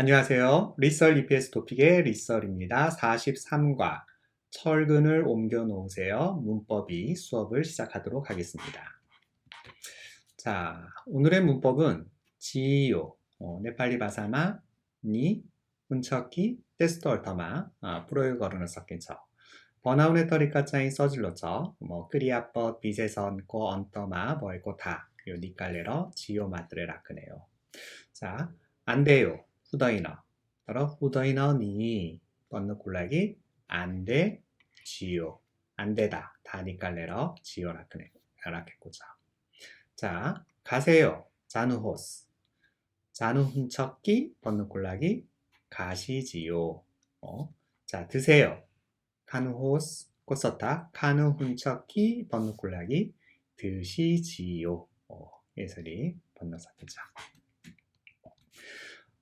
안녕하세요. 리썰 EPS 토픽의 리썰입니다. 43과 철근을 옮겨 놓으세요. 문법이 수업을 시작하도록 하겠습니다. 자, 오늘의 문법은 지요, 어, 네팔리 바사마, 니, 훈척기, 테스트 얼터마, 아, 프로요거르는 섞인처. 번아운의 터리카 짜인 써질러쳐, 뭐, 끄리아뻗, 비세선, 고, 언터마, 뭐이고 다, 요 니깔레러, 지요 마트레 라크네요. 자, 안 돼요. 후더이너. 따라 후더이너니 번호 골라기 안 돼, 지요. 안 되다. 다니깔레러 지요 라크네. 라케고자. 자, 가세요. 자누호스. 자누 훈척기 번호 골라기 가시지요. 어. 자, 드세요. 카누호스 꽃썼다. 카누 훈척기 번호 골라기 드시지요. 어, 예설이 번호사기자.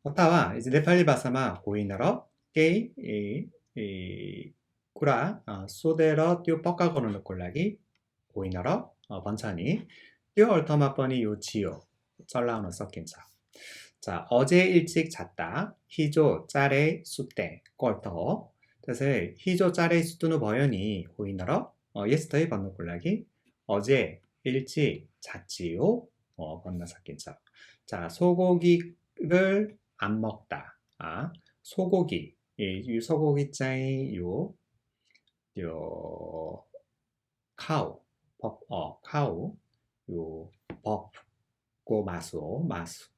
어타와 이제 네팔리 바사마 고인어러 게이 이, 이 꾸라 어, 소데러 띠오 뻑가거는 꼴라기 고인어러 어, 번찬이 띠오 얼터마 뻔이 요치요 썰라우너 섞인자. 자 어제 일찍 잤다. 히조 짜레 수때 꼴터 그래서 히조 짜레 수뚜는 버연이 고인어러 어, 예스터의 번호 꼴라기 어제 일찍 잤지요. 어, 번나 섞인자. 자 소고기를 안 먹다. 아, 소고기. 예, 이 소고기 짜이 요, 요, 카우, 법, 어, 카우, 요, 법, 고 마수, 마수.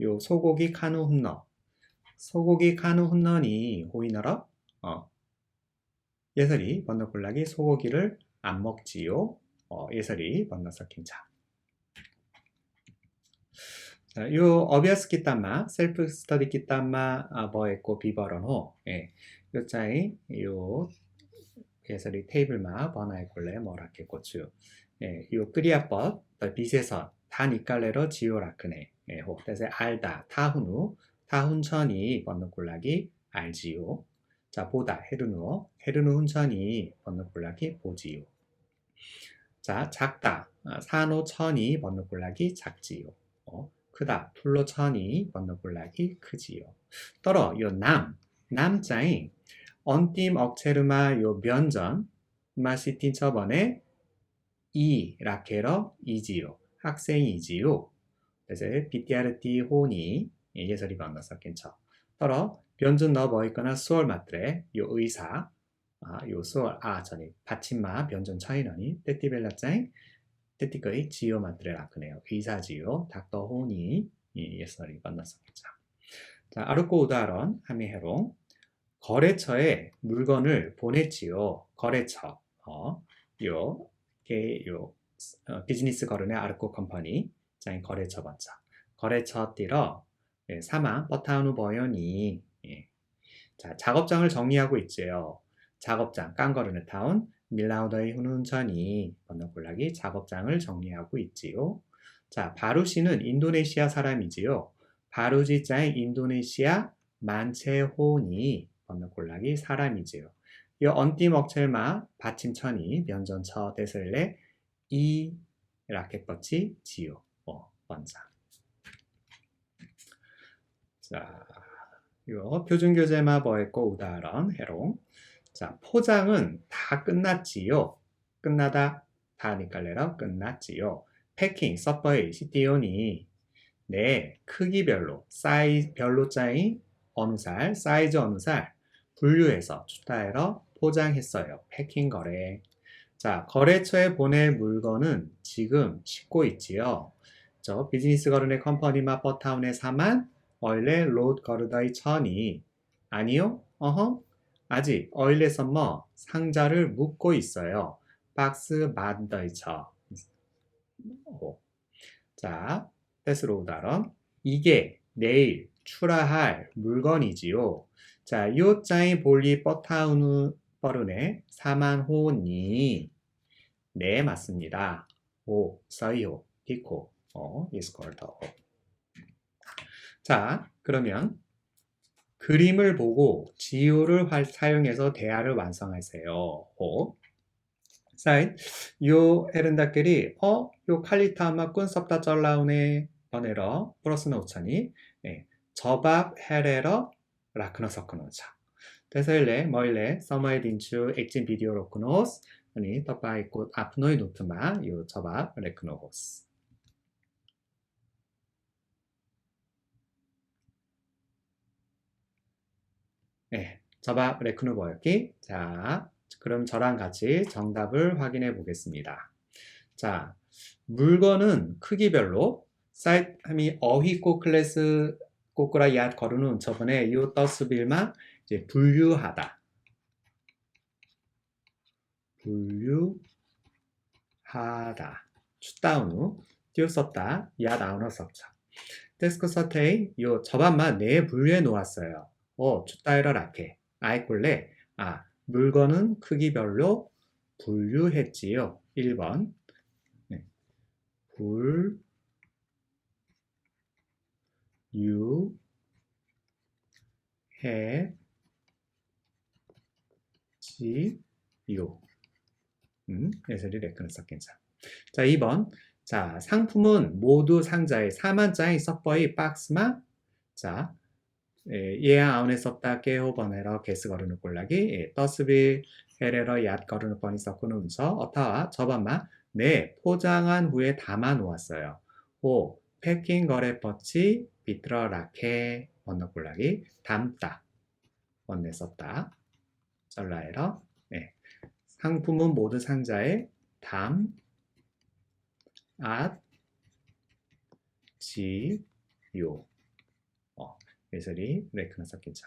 요 소고기 카누 훈너. 소고기 카누 훈너니 호이너러, 어, 예설이 번너골락이 소고기를 안 먹지요. 어, 예설이 번너석힌 자. 자, 요 어비어스 기타마, 셀프 스터디 기타마 아, 뭐했고 비버런호, 예, 요 짜이 요 예설이 테이블마 번화의 콜레 뭐라케 고추, 예, 요 끄리아법, 비세선 다 니깔레로 지오라크네, 예, 호, 그래서 알다 타훈우, 타훈천이 번는 콜락이 알지요. 자 보다 헤르누, 헤르누 훈천이 번는 콜락이 보지요. 자 작다, 아, 산호천이 번는 콜락이 작지요. 어, 크다. 풀로 천이 번너골락이 크지요. 떨어 요 남, 남자인 언팀 억체르마 요 면전 마시틴 처번에 이 라케러 이지요. 학생이지요. 그래서 BTRT 혼이 예설이 번너서 괜찮. 떨어 변준 넣어 보이거나 수월 맞들에 요 의사 아, 요 수월 아 전이 받침마 변전 차이너니 떼띠벨라짱 테티거의 지오 마트레라 그네요. 의사 지요. 닥터 호니 예설이 만났습니다. 자, 아르코 우다런 하미헤롱 거래처에 물건을 보냈지요. 거래처. 어, 요, 게, 요, 어, 비즈니스 거론의 아르코 컴퍼니. 자, 거래처 번째. 거래처 띠러 예, 사망 버타우누 버연이 예. 자, 작업장을 정리하고 있지요. 작업장 깡거르네 타운 밀라우더의 훈훈천이 번너골락이 작업장을 정리하고 있지요. 자, 바루시는 인도네시아 사람이지요. 바루지 자의 인도네시아 만체혼이 번너골락이 사람이지요. 이 언띠 먹첼마 받침천이 면전처 대설레 이 라켓버치 지요. 어, 원장. 자, 요 표준교재마 버했고 우다런 해롱. 자, 포장은 다 끝났지요. 끝나다 다니까레라 끝났지요. 패킹, 서버의 시티온이 네, 크기별로, 사이즈 별로 짜인 어느 살, 사이즈 어느 살 분류해서 추타해러 포장했어요. 패킹 거래. 자, 거래처에 보낼 물건은 지금 싣고 있지요. 저 비즈니스 거른의 컴퍼니마 버타운의 사만 얼레 로드 거르다이 천이 아니요? 어허? 아직 어일레 썸머 상자를 묶고 있어요. 박스 만더이처. 자, 테스로 우다럼 이게 내일 출하할 물건이지요. 자, 요 짜이 볼리 뻐타우누 뻐르네 사만호니 네 맞습니다. 오, 서이호, 디코, 어, 이스컬터. 자, 그러면 그림을 보고 지우를 사용해서 대화를 완성하세요. 호. 사인 요 에른다끼리 어? 요 칼리타마 꾼 섭다 쩔라우네 번에러 플러스는 오천이 예. 저밥 헤레러 라크너 서크노자. 대서일레 머일레 서머에 딘추 액진 비디오 로크노스 아니 떡바이꽃 아프노이 노트마 요 저밥 레크노고스. 네, 저밥 레크노버였기. 자, 그럼 저랑 같이 정답을 확인해 보겠습니다. 자, 물건은 크기별로 사이트함이 어휘꼬 클래스 꼬꾸라 얏 거르는 저번에 요 떠스빌마 이제 분류하다. 분류하다. 추다운우 띄었었다. 얏 아우너 섭자. 데스크 서테이 요 저반만 네 분류해 놓았어요. 어, 추다이러 라케. 아이꼴레. 아, 물건은 크기별로 분류했지요. 1번. 네. 불, 유, 해, 지, 요. 음, 예설이 레크는 섞인자. 자, 2번. 자, 상품은 모두 상자에 4만장이 섭버이 박스마. 자, 예, 예야 아운에 썼다 깨호 번에러 게스 거르는 꼴라기 예, 떠스빌 헤레러 얏 거르는 번이 섞는 운서 어타와 저반마 네 포장한 후에 담아 놓았어요. 오 패킹 거래 뻗치 비트러 라케 번너 꼴라기 담다 번내 썼다 썰라에러 네. 상품은 모두 상자에 담, 앗, 지, 요 예설이 레크나 섞인자.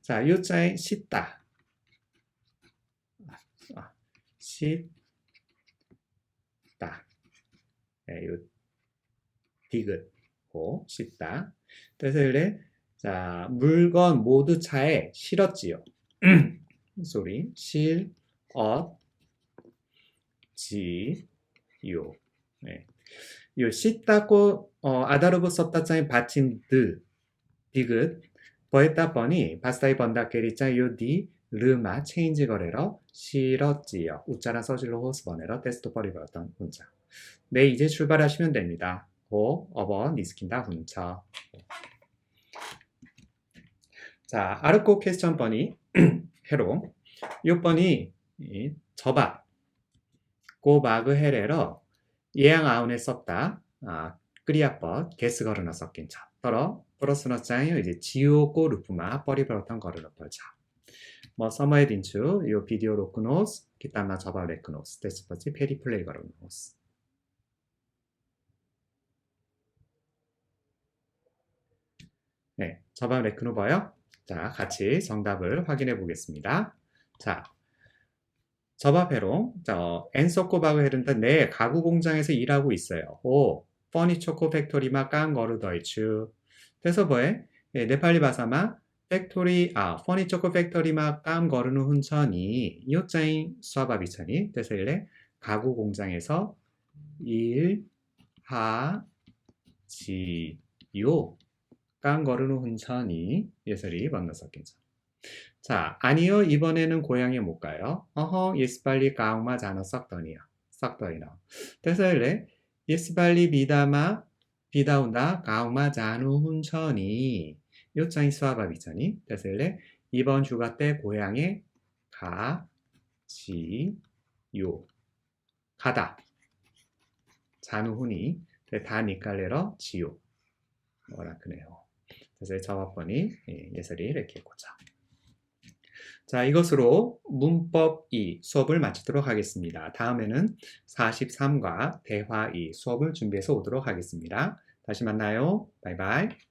자, 요자에 씻다. 아, 씻다. 네, 요 디귿 고 씻다. 그래서 이래 자 물건 모두 차에 실었지요. 소리 실, 엇, 지, 요. 네. 요 씻다고 어, 아다르브 썼다장에 받침 드 디귿 버했다 뻔이 바스타이 번다 게리짜 요디 르마 체인지 거래러 실었지요. 우짜라 서질로 호스 번에러 테스트 버리버렸던 문자. 네 이제 출발하시면 됩니다. 고 어버 니스킨다 훈처. 자 아르코 퀘스천 번이 해로 요 번이 저밥 고 마그 헤레러 예양 아운에 썼다. 아, 끄리아뻗 게스 거르나 섞인 차. 떨어 플러스너 짜요 이제 지오고 루프마 뻘이버렸던 거르나 뻘자. 뭐 서머에 딘추 요 비디오 로크노스 기타마 저바 레크노스 데스퍼지 페리플레이 거르노스. 네, 저바 레크노버요. 자, 같이 정답을 확인해 보겠습니다. 자, 저바페로, 자, 엔소코바그 헤른다 내 가구 공장에서 일하고 있어요. 오, 퍼니초코 팩토리마 깡거르 더이츠. 그래서 뭐에? 예, 네팔리 바사마 팩토리, 아, 퍼니초코 팩토리마 깡거르누 훈천이 이웃자인 수아바비천이 그래서 일래 가구 공장에서 일, 하, 지, 요 깡거르누 훈천이 예설이 만나섰겠죠. 자, 아니요. 이번에는 고향에 못 가요. 어허, 예스 빨리 가웅마 자너 썩더니요. 썩더니너. 그래서 일래 예스 빨리 비다마 비다운다 가우마 자누 훈천이. 요짱이 수아바 비천이. 그래서 일래? 이번 휴가 때 고향에 가, 지, 요. 가다. 자누 훈이. 다 니깔레러 지요. 뭐라 그래요. 그래서 저화번이. 예설이 이렇게 고자. 자, 이것으로 문법 2 수업을 마치도록 하겠습니다. 다음에는 43과 대화 2 수업을 준비해서 오도록 하겠습니다. 다시 만나요. 바이바이.